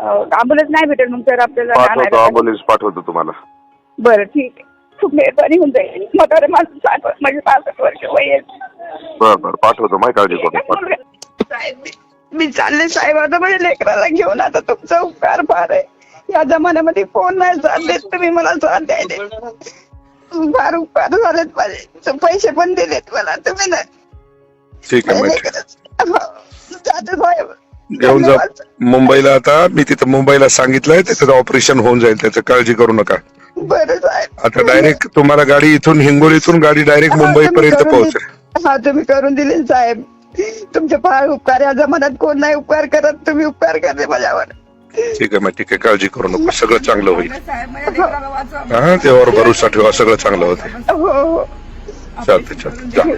Ambulance नाही भेटेल मग सर आपल्याला पाठवतो आणायला. पाठवतो तुम्हाला. बरं ठीक आहे. खूप मेहरबानी होऊन जाईल. म्हातारे माणसं साठ म्हणजे पासष्ट वर्ष वय आहे. बरं बरं पाठवतो माहिती काळजी करू नका. साहेब मी- मी चालले साहेब आता माझ्या लेकराला घेऊन आता तुमचा उपकार फार आहे. या जमान्यामध्ये फोन नाही साथ देत तुम्ही मला साथ द्यायले फार उपकार झालेत माझे. पैसे पण दिलेत मला तुम्ही ना ठीक आहे माहिती घेऊन जा. मुंबईला आता मी तिथं मुंबईला सांगितलंय त्याचं ऑपरेशन होऊन जाईल त्याचं काळजी करू नका. आता डायरेक्ट तुम्हाला गाडी इथून हिंगोलीतून गाडी डायरेक्ट हा, मुंबई पर्यंत पोहोचेल. हा तुम्ही करून दिले साहेब. तुमचे फार उपकार या जमान्यात कोण नाही उपकार करत तुम्ही उपकार करते माझ्यावर. ठीक आहे मग ठीक आहे काळजी करू नका सगळं चांगलं होईल. साहेब माझ्या लेकराला वाचवा. हा त्यावर भरोसा ठेवा सगळं चांगलं होतं. हो हो. चालते चालते